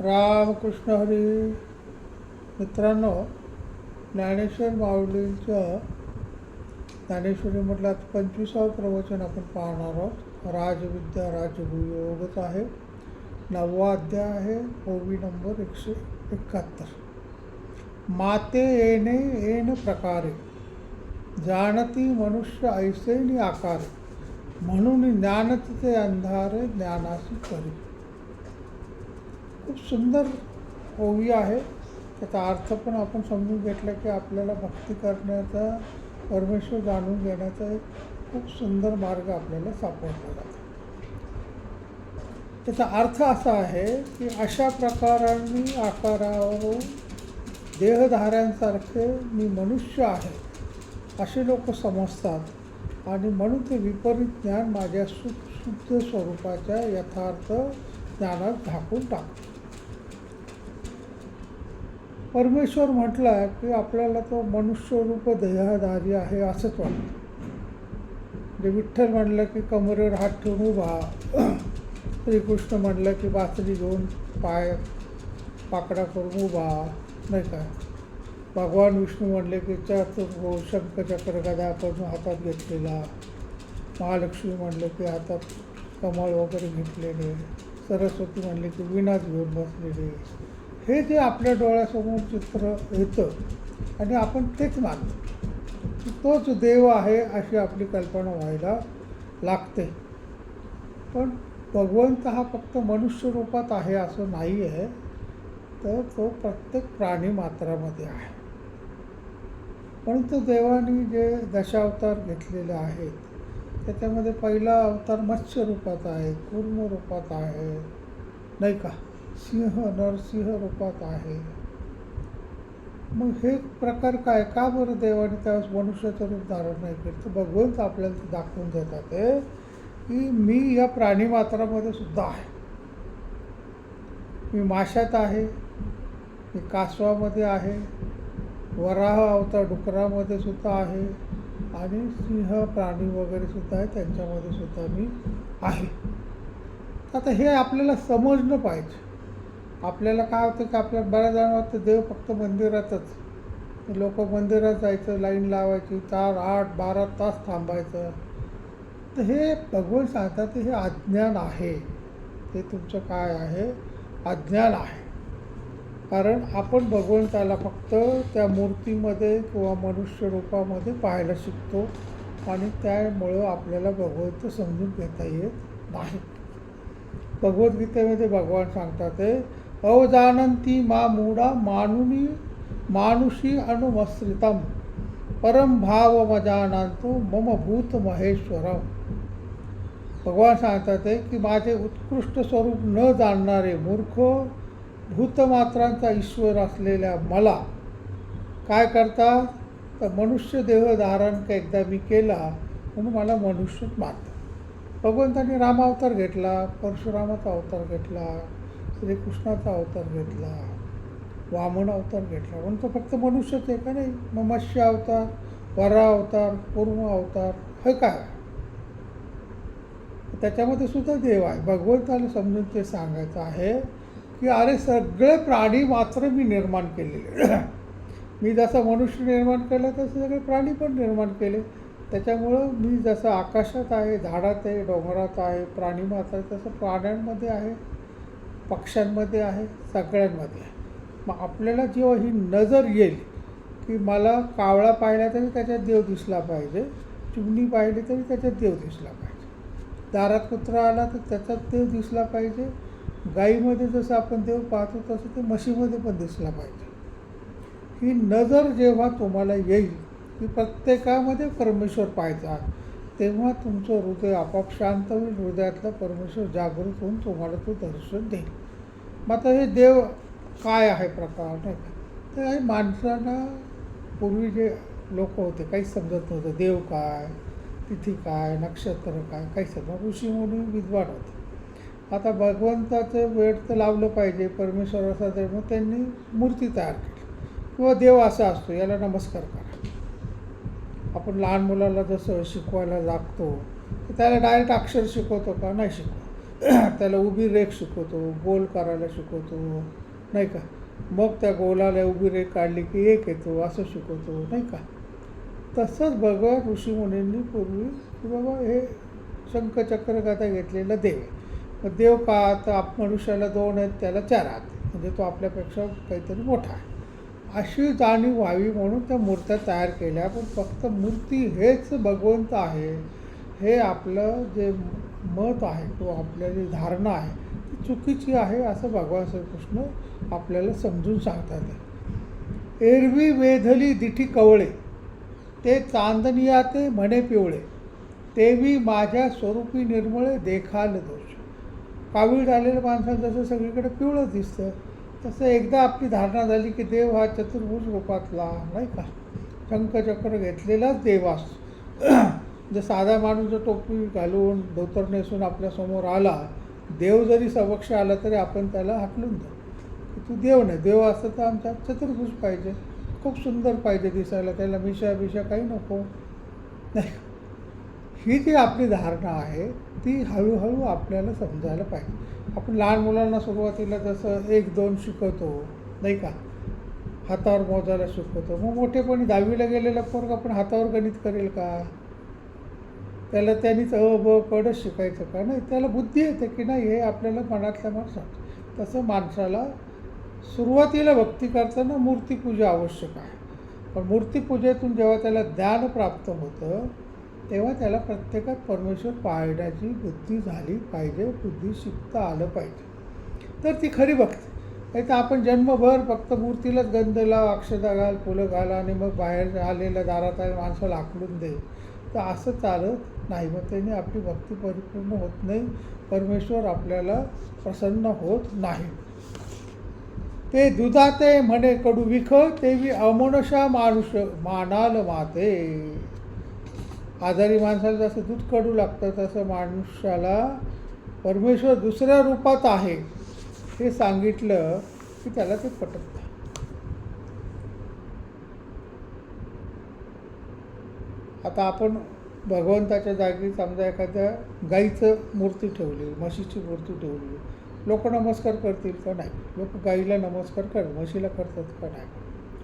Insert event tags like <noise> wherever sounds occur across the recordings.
रामकृष्ण हरी. मित्रांनो ज्ञानेश्वर माऊलींच्या ज्ञानेश्वरीमधलं आता पंचवीसावं प्रवचन आपण पाहणार आहोत. राजविद्या राजगुरुयोगच आहे. नववा अध्याय आहे. ओवी नंबर एकशे एकाहत्तर. माते येणे येण प्रकारे. जाणती मनुष्य ऐसेनी आकारे. म्हणून ज्ञानते अंधारे ज्ञानाशी करी खूप सुंदर ओवी आहे. त्याचा अर्थ पण आपण समजून घेतला की आपल्याला भक्ती करण्याचा परमेश्वर जाणून घेण्याचा एक खूप सुंदर मार्ग आपल्याला सापडला जातो. त्याचा अर्थ असा आहे की अशा प्रकारांनी आकारावरून देहधाऱ्यांसारखे मी मनुष्य आहे असे लोक समजतात. आणि म्हणून ते विपरीत ज्ञान माझ्या सु शुद्ध स्वरूपाच्या यथार्थ ज्ञानात झाकून टाकतो परमेश्वर म्हटला की आपल्याला तो मनुष्यरूप देहधारी आहे असंच वाटतं. म्हणजे विठ्ठल म्हणलं की कमरेवर हात ठेवून उभा. श्रीकृष्ण म्हणलं की बासरी घेऊन पाय पाकडा करून उभा. नाही का? भगवान विष्णू म्हणले की चतुर्भो शंखचक्र गदा आपण हातात घेतलेला. महालक्ष्मी म्हणले की हातात कमळ वगैरे घेतलेले. सरस्वती म्हणले की विणाच घेऊन बसलेले. हे जे आपल्या डोळ्यासमोर चित्र येतं आणि आपण तेच मानतो की तोच देव आहे अशी आपली कल्पना व्हायला लागते. पण भगवंत हा फक्त मनुष्य रूपात आहे असं नाही आहे तर तो प्रत्येक प्राणी मात्रामध्ये आहे. परंतु देवाने जे दशावतार घेतलेले आहेत त्याच्यामध्ये पहिला अवतार मत्स्य रूपात आहे कुर्म रूपात आहे नाही का? सिंह नरसिंह रूपात आहे. मग हे प्रकार काय? का बरं देवाने त्यावेळेस मनुष्याचं रूप धारण नाही केलं? तर भगवंत आपल्याला ते दाखवून देतात आहे की मी या प्राणीमात्रामध्ये सुद्धा आहे. मी माशात आहे मी कासवामध्ये आहे वराह अवतार डुकरामध्ये सुद्धा आहे आणि सिंह प्राणी वगैरे सुद्धा आहे त्यांच्यामध्ये सुद्धा मी आहे. आता हे आपल्याला समजणं पाहिजे. आपल्याला काय होतं की आपल्याला बऱ्याच जण वाटतं देव फक्त मंदिरातच. लोक मंदिरात जायचं लाईन लावायची चार आठ बारा तास थांबायचं. तर हे भगवान सांगतात हे अज्ञान आहे. ते तुमचं काय आहे? अज्ञान आहे. कारण आपण भगवंताला फक्त त्या मूर्तीमध्ये किंवा मनुष्य रूपामध्ये पाहायला शिकतो आणि त्यामुळं आपल्याला भगवंत समजून घेता येत नाही भगवद्गीतेमध्ये भगवान सांगतात ते मा मूढा मानुनी मानुषी अनुमश्रितम परम भाव मम भूत महेश्वरम भगवान सांगतात ते की माझे उत्कृष्ट स्वरूप न जाणणारे मूर्ख भूतमात्रांचा ईश्वर असलेल्या मला काय करतात? तर मनुष्य देह धारण का एकदा मी केला म्हणून मला मनुष्यच मानतात. भगवंतांनी रामावतार घेतला परशुरामाचा अवतार घेतला. श्रीकृष्णाचा अवतार घेतला वामन अवतार घेतला. म्हणून तो फक्त मनुष्यच आहे का नाही? मग मत्स्य अवतार वरा अवतार पूर्व अवतार हे काय? त्याच्यामध्ये सुद्धा देव आहे. भगवंताला समजून ते सांगायचं आहे की अरे सगळे प्राणी मात्र मी निर्माण केलेले <clears throat> मी जसं मनुष्य निर्माण केलं तसे सगळे प्राणी पण निर्माण केले. त्याच्यामुळं मी जसं आकाशात आहे झाडात आहे डोंगरात आहे प्राणी मात्र तसं प्राण्यांमध्ये आहे. पक्ष्यांमध्ये आहे सगळ्यांमध्ये आहे. मग आपल्याला जेव्हा ही नजर येईल की मला कावळा पाहिला तरी त्याच्यात देव दिसला पाहिजे चिमणी पाहिली तरी त्याच्यात देव दिसला पाहिजे. दारात कुत्रा आला तर त्याच्यात देव दिसला पाहिजे गाईमध्ये जसं आपण देव पाहतो तसं ते म्हशीमध्ये पण दिसला पाहिजे. ही नजर जेव्हा तुम्हाला येईल की प्रत्येकामध्ये परमेश्वर पाहायचा तेव्हा तुमचं हृदय आपाप शांत होईल हृदयातलं परमेश्वर जागृत होऊन तुम्हाला तो दर्शन देईल. मग आता हे देव काय आहे प्रकार नाही का? तर हे माणसांना पूर्वी जे लोक होते काहीच समजत नव्हतं देव काय तिथी काय नक्षत्र काय काही समजा ऋषी म्हणून विद्वान होते. आता भगवंताचं वेळ तर लावलं पाहिजे परमेश्वराचा तर मग त्यांनी मूर्ती तयार केली. किंवा देव असा असतो याला नमस्कार करा. आपण लहान मुलाला जसं शिकवायला लागतो त्याला डायरेक्ट अक्षर शिकवतो का? नाही शिकवतो. <clears throat> त्याला उभी रेख शिकवतो गोल करायला शिकवतो नाही का? मग त्या गोलाला उभी रेख काढली की एक येतो असं शिकवतो नाही का? तसंच भगवान ऋषीमुनींनी पूर्वी की बाबा हे शंखचक्र गदा घेतलेला देव आहे. मग देव का तर आप मनुष्याला दोन आहेत त्याला चार आहेत. म्हणजे तो आपल्यापेक्षा काहीतरी मोठा आहे. अशी जाणीव व्हावी म्हणून त्या मूर्त्या तयार केल्या. पण फक्त मूर्ती हेच भगवंत आहे. हे आपलं जे मत आहे किंवा आपल्या जी धारणा आहे ती चुकीची आहे असं भगवान श्रीकृष्ण आपल्याला समजून सांगतात. एरवी वेधली दिठी कवळे ते चांदनिया ते म्हणे पिवळे तेवी माझ्या स्वरूपी निर्मळे देखाल दोष. कावीळ झालेल्या माणसाला जसं सगळीकडे पिवळं दिसतं तसं एकदा आपली धारणा झाली की देव हा चतुर्भुज रूपातला नाही का? शंखचक्र घेतलेलाच देव असतो. जर साधा माणूस जर टोपी घालून धोतर नेसून आपल्यासमोर आला देव जरी समक्ष आला तरी आपण त्याला हाकलून देऊ. तू देव नाही देव असतं तर आमचा चतुर्भुज पाहिजे. खूप सुंदर पाहिजे दिसायला त्याला मिशा बिशा काही नको. नाही ही जी आपली धारणा आहे ती हळूहळू आपल्याला समजायला पाहिजे. आपण लहान मुलांना सुरुवातीला जसं एक दोन शिकवतो नाही का? हातावर मोजायला शिकवतो. मग मोठेपणी दहावीला गेलेला पोरग आपण हातावर गणित करेल का? त्याला त्यांनीच अ ब कडच शिकायचं का? नाही त्याला बुद्धी येते की नाही हे आपल्याला मनातल्या माणसात तसं माणसाला सुरुवातीला भक्ती करताना मूर्तीपूजा आवश्यक आहे. पण मूर्तीपूजेतून जेव्हा त्याला ज्ञान प्राप्त होतं तेव्हा त्याला प्रत्येकात परमेश्वर पाळण्याची बुद्धी झाली पाहिजे बुद्धी शिकता आलं पाहिजे. तर ती खरी भक्ती. नाही तर आपण जन्मभर फक्त मूर्तीलाच गंध लाव अक्षता घाल फुलं घाल आणि मग बाहेर आलेल्या दारात आहे माणसाला आकडून दे. तर असं चालत नाही. मग त्याने आपली भक्ती परिपूर्ण होत नाही. परमेश्वर आपल्याला प्रसन्न होत नाही. ते दुधाते म्हणे कडू विख तेवी अमनुषा मानुष मानाल माते. आजारी माणसाला जसं दूध कडू लागतं तसं माणसाला परमेश्वर दुसऱ्या रूपात आहे. हे सांगितलं की त्याला ते पटत नाही. आता आपण भगवंताच्या जागी समजा एखाद्या गाईचं मूर्ती ठेवली म्हशीची मूर्ती ठेवली लोक नमस्कार करतील का नाही? लोक गाईला नमस्कार कर म्हशीला करतात का नाही?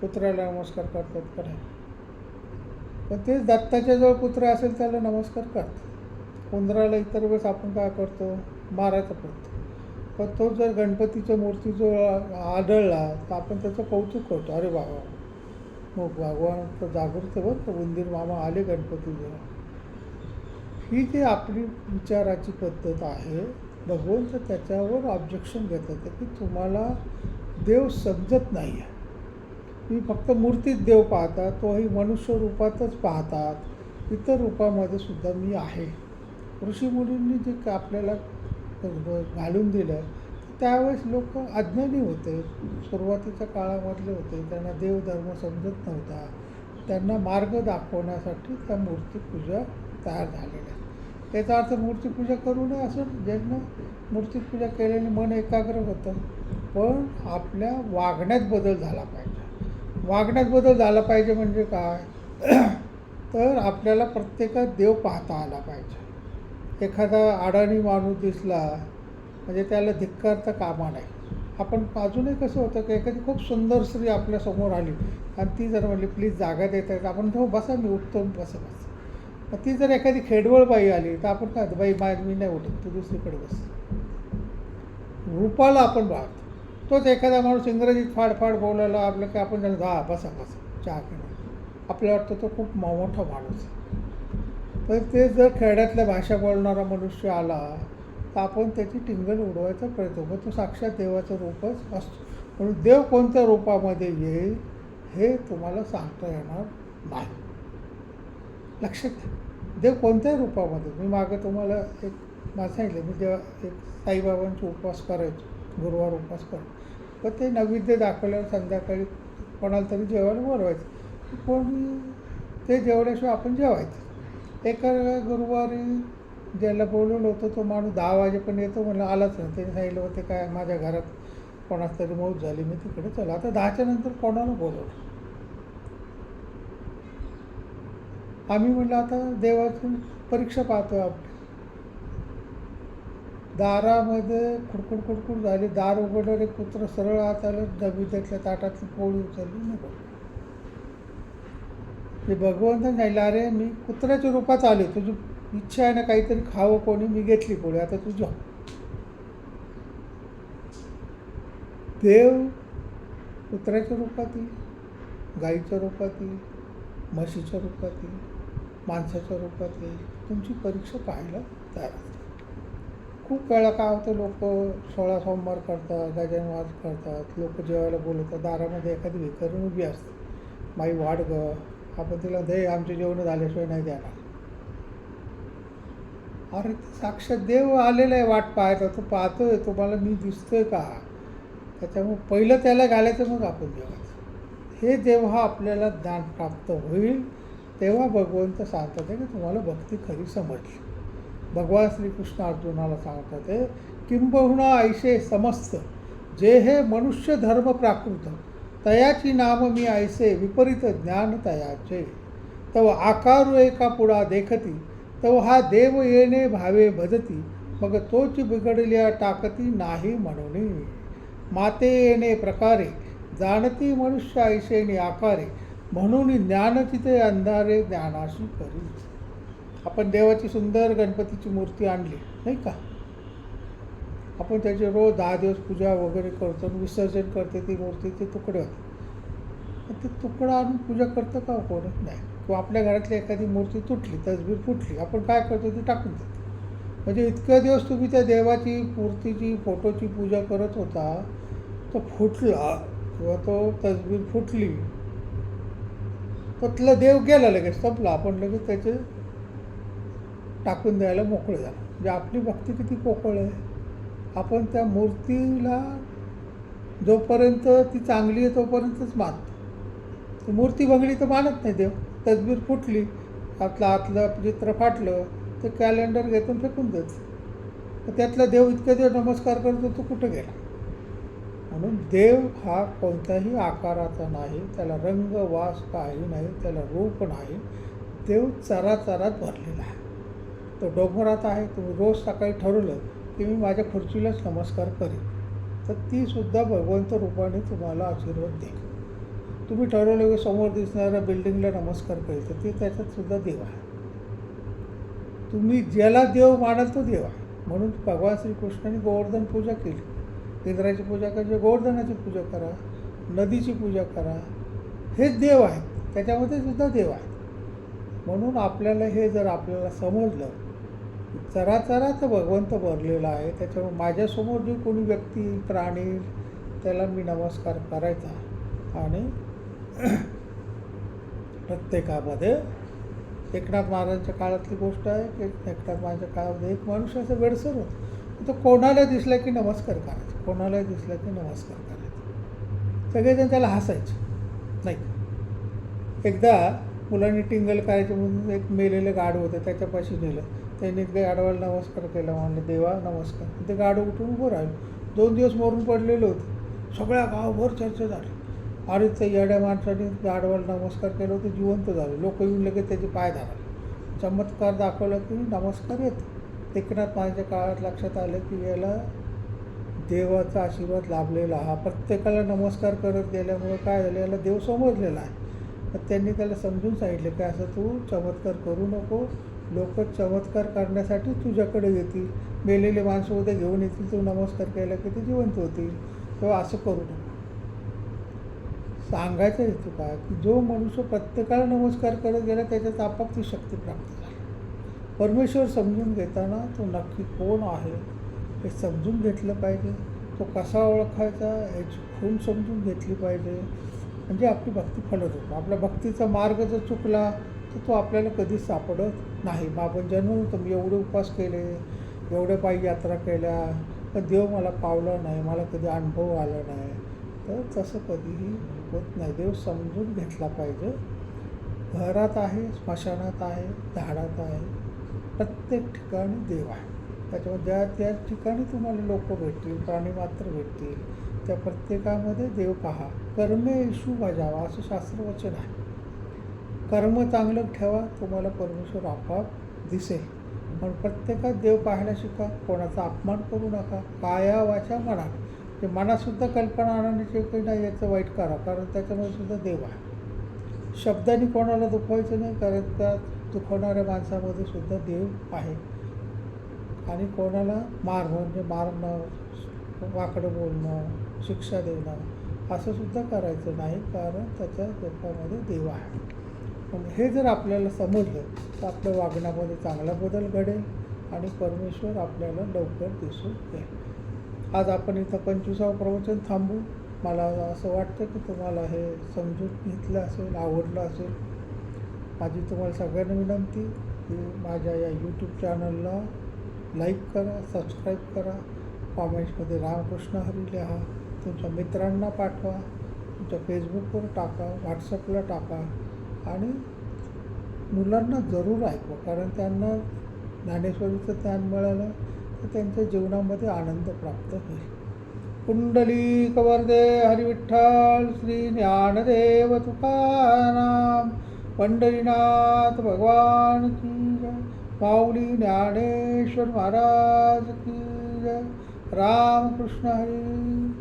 कुत्र्याला नमस्कार करतात का नाही? तर तेच दत्ताच्या जवळ कुत्रा असेल त्याला नमस्कार करतो. उंदराला इतर वेळेस आपण काय करतो? मारायचा करतो पण तो जर गणपतीच्या मूर्तीजवळ आढळला तर आपण त्याचं कौतुक करतो. अरे बाबा मग भगवान तर जागृत बघ तर उंदीर मामा आले गणपतीजवळ. ही जी आपली विचाराची पद्धत आहे भगवंत त्याच्यावर ऑब्जेक्शन घेतात की तुम्हाला देव समजत नाही आहे मी फक्त मूर्तीत देव पाहतात तोही मनुष्य रूपातच पाहतात. इतर रूपामध्ये सुद्धा मी आहे. ऋषीमुनींनी जे का आपल्याला घालून दिलं त्यावेळेस लोक अज्ञानी होते. सुरुवातीच्या काळामधले होते. त्यांना देवधर्म समजत नव्हता. त्यांना मार्ग दाखवण्यासाठी त्या मूर्तीपूजा तयार झालेल्या. त्याचा अर्थ मूर्तीपूजा करू नये असं ज्यांना मूर्तीपूजा केल्याने मन एकाग्र होतं. पण आपल्या वागण्यात बदल झाला पाहिजे. वागण्यात बदल झाला पाहिजे म्हणजे काय? <clears throat> तर आपल्याला प्रत्येकात देव पाहता आला पाहिजे. एखादा अडाणी माणूस दिसला म्हणजे त्याला धिक्कारता कामा नाही आपण अजूनही कसं होतं की एखादी खूप सुंदर स्त्री आपल्यासमोर आली आणि ती जर म्हणली प्लीज जागा देता येत आपण तो बसा मी उठतो बसा बस. मग ती जर एखादी खेडवळ बाई आली तर आपण काय बाई मा मी नाही उठत तू दुसरीकडे बस. रूपाला आपण पाहतो तोच एखादा माणूस इंग्रजीत फाडफाड बोलायला आपलं की आपण त्याला जा बसा बसा चहा पिणं आपल्याला वाटतं तो खूप मोठा माणूस तर ते जर खेड्यातल्या भाषा बोलणारा मनुष्य आला तर आपण त्याची टिंगल उडवायचा प्रयत्न मग तो साक्षात देवाचं रूपच असतो. म्हणून देव कोणत्या रूपामध्ये येईल हे तुम्हाला सांगता येणार नाही. लक्षात घ्या देव कोणत्याही रूपामध्ये मी मागं तुम्हाला एक मला सांगितलं मी जेव्हा एक साईबाबांचे उपवास करायचो गुरुवार उपास कर पण ते नैवेद्य दाखवल्यावर संध्याकाळी कोणाला तरी जेवायला बोलवायचं. पण ते जेवल्याशिवाय आपण जेवायचं. एका गुरुवारी ज्याला बोलवलं होतं तो माणूस दहा वाजेपर्यंत येतो म्हणलं आलाच नाही. त्याने सांगितलं होते काय माझ्या घरात कोणाच तरी मौत झाली मी तिकडे चला. आता दहाच्या नंतर कोणाला बोलवलं? आम्ही म्हटलं आता देवाची परीक्षा पाहतो आपण. दारामध्ये खुडखुड खुडखुड झाली. दार उघडलं रे कुत्रं सरळ आत आलं डबी त्यातल्या ताटातली पोळी उचलली. नको. ते भगवंत सांगितलं अरे मी कुत्र्याच्या रूपात आले. तुझी इच्छा आहे ना काहीतरी खावं कोणी? मी घेतली पोळी. आता तू देव कुत्र्याच्या रूपात येईल गाईच्या रूपात येईल म्हशीच्या रूपात येईल माणसाच्या रूपात येईल. तुमची परीक्षा पाहायला तयार खूप वेळा काय होतं लोक सोळा सोमवार करतात गजानवार करतात लोक जेवायला बोलवतात दारामध्ये एखादी भिकारी उभी असते. माई वाढ ग आपण तिला दे आमचे जेवण झाल्याशिवाय नाही देणार. अरे ते साक्षात देव आलेला आहे वाट पाहायचा तो पाहतोय तुम्हाला मी दिसतोय का? त्याच्यामुळे पहिलं त्याला घालायचं मग आपण जेवायचं. हे जेव्हा आपल्याला ज्ञान प्राप्त होईल तेव्हा भगवंत सांगतात आहे की तुम्हाला भक्ती खरी समजली. भगवान श्रीकृष्ण अर्जुनाला सांगतात आहे किंबहुना ऐसे समस्त जे हे मनुष्य धर्म प्राकृत तयाची नाम मी ऐसे विपरीत ज्ञान तयाचे. तव आकारू एका पुढा देखती तव हा देव येणे भावे भजती मग तोच बिघडल्या टाकती नाही म्हणून. माते येणे प्रकारे जाणती मनुष्य ऐसेने आकारे म्हणून ज्ञान तिथे अंधारे ज्ञानाशी करी आपण देवाची सुंदर गणपतीची मूर्ती आणली नाही का? आपण त्याची रोज दहा दिवस पूजा वगैरे करतो आणि विसर्जन करते ती मूर्तीचे तुकडे होते. ते तुकडा आणून पूजा करतं का कोण? नाही. किंवा आपल्या घरातली एखादी मूर्ती तुटली तसबीर फुटली आपण काय करतो ती टाकून देतो. म्हणजे इतके दिवस तुम्ही त्या देवाची मूर्तीची फोटोची पूजा करत होता तो फुटला किंवा तो तसबीर फुटली त्यातला देव गेला लगेच संपला. आपण लगेच त्याचे टाकून द्यायला मोकळे झालं. म्हणजे आपली भक्ती किती पोकळ आहे. आपण त्या मूर्तीला जोपर्यंत ती चांगली आहे तोपर्यंतच मानतो. ती मूर्ती बघली तर मानत नाही देव. तदबीर फुटली आतलं आतलं चित्र फाटलं ते कॅलेंडर घेतून फेकून देत. त्यातला देव इतके देव नमस्कार करतो तो कुठं गेला? म्हणून देव हा कोणत्याही आकाराचा नाही त्याला रंग वास काही नाही त्याला रूप नाही. देव चराचरात भरलेला आहे. तो डोंगरात आहे तुम्ही रोज सकाळी ठरवलं की मी माझ्या खुर्चीलाच नमस्कार करेन. तर तीसुद्धा भगवंत रूपाने तुम्हाला आशीर्वाद देईल. तुम्ही ठरवलं की समोर दिसणाऱ्या बिल्डिंगला नमस्कार करायचं ते त्याच्यातसुद्धा देव आहे. तुम्ही ज्याला देव मानाल तो देव आहे. म्हणून भगवान श्रीकृष्णाने गोवर्धन पूजा केली. इंद्राची पूजा करायची गोवर्धनाची पूजा करा नदीची पूजा करा हेच देव आहेत त्याच्यामध्ये सुद्धा देव आहेत म्हणून आपल्याला हे जर आपल्याला समजलं चराचराचं भगवंत भरलेला आहे. त्याच्यामुळे माझ्यासमोर जे कोणी व्यक्ती प्राणी त्याला मी नमस्कार करायचा आणि प्रत्येकामध्ये एकनाथ महाराजांच्या काळातली गोष्ट आहे की एकनाथ महाराजांच्या काळामध्ये एक माणूस असं वेडसर होतं. तो कोणाला दिसला की नमस्कार करायचा कोणाला दिसला की नमस्कार करायचा. सगळेजण त्याला हसायचे. नाही एकदा मुलांनी टिंगल करायचं म्हणून एक मेलेलं गाड होतं त्याच्यापाशी नेलं. त्यांनी ते गाडवाला नमस्कार केला म्हणले देवा नमस्कार. ते गाड उठून उभं राहिलं. दोन दिवस मरून पडलेले होते. सगळ्या गावभर चर्चा झाली. अरे त्या येड्या माणसाने गाडवाला नमस्कार केला होतं जिवंत झाले. लोक येऊन लगेच त्याचे पाय धराले. चमत्कार दाखवला की नमस्कार येतो. एकनाथ माझ्या काळात लक्षात आलं की याला देवाचा आशीर्वाद लाभलेला हा. प्रत्येकाला नमस्कार करत गेल्यामुळं काय झालं याला देव समजलेला आहे. त्यांनी त्याला समजून सांगितलं की असं तू चमत्कार करू नको. लोक चमत्कार करण्यासाठी तुझ्याकडे येतील. मेलेले माणसं उद्या घेऊन येतील तू नमस्कार केला की ते जिवंत होतील. तेव्हा असं करू नको. सांगायचा हेतू काय की जो मनुष्य प्रत्येकाला नमस्कार करत गेला त्याच्यात आपाप ती शक्ती प्राप्त झाली. परमेश्वर समजून घेताना तो नक्की कोण आहे हे समजून घेतलं पाहिजे. तो कसा ओळखायचा याची खूण समजून घेतली पाहिजे. म्हणजे आपली भक्ती फलत होतो. आपल्या भक्तीचा मार्ग जर चुकला तर तो आपल्याला कधीच सापडत नाही. मग आपण जन्म तुम्ही एवढे उपवास केले एवढ्या पायी यात्रा केल्या पण देव मला पावला नाही मला कधी अनुभव आला नाही. तर तसं कधीही होत नाही. देव समजून घेतला पाहिजे. घरात आहे स्मशानात आहे झाडात आहे. प्रत्येक ठिकाणी देव आहे. त्याच्यामुळे ज्या त्या ठिकाणी तुम्हाला लोक भेटतील प्राणी मात्र भेटतील त्या प्रत्येकामध्ये देव पहा. कर्मे येशू बजावा असं शास्त्रवचन आहे. कर्म चांगलं ठेवा तुम्हाला परमेश्वर आपोआप दिसेल. पण प्रत्येकात देव पाहायला शिका कोणाचा अपमान करू नका काया वाचा मना ते मनातसुद्धा कल्पना आणण्याची काही नाही याचं वाईट करा कारण त्याच्यामध्ये सुद्धा देव आहे. शब्दाने कोणाला दुखवायचं नाही कारण त्या दुखवणाऱ्या माणसामध्ये सुद्धा देव आहे. आणि कोणाला मार म्हणजे मारणं वाकडं बोलणं शिक्षा देणं असं सुद्धा करायचं नाही कारण त्याच्या रूपामध्ये देव आहे. पण हे जर आपल्याला समजलं तर आपल्या वागण्यामध्ये चांगला बदल घडेल आणि परमेश्वर आपल्याला लवकर दिसून येईल आज आपण इथं पंचवीसावं प्रवचन थांबू. मला असं वाटतं की तुम्हाला हे समजून घेतलं असेल आवडलं असेल. माझी तुम्हाला सगळ्यांना विनंती की माझ्या या यूट्यूब चॅनलला लाईक करा सबस्क्राईब करा. कॉमेंट्समध्ये रामकृष्ण हरी लिहा. तुमच्या मित्रांना पाठवा. तुमच्या फेसबुकवर टाका व्हॉट्सअपला टाका. आणि मुलांना जरूर ऐकवा कारण त्यांना ज्ञानेश्वरीचं ज्ञान मिळालं तर त्यांच्या जीवनामध्ये आनंद प्राप्त होईल. कुंडली कवर्दे हरिविठ्ठल श्री ज्ञानदेव तुकाराम पंढरीनाथ भगवान की जय माऊली ज्ञानेश्वर महाराज की जय रामकृष्ण हरी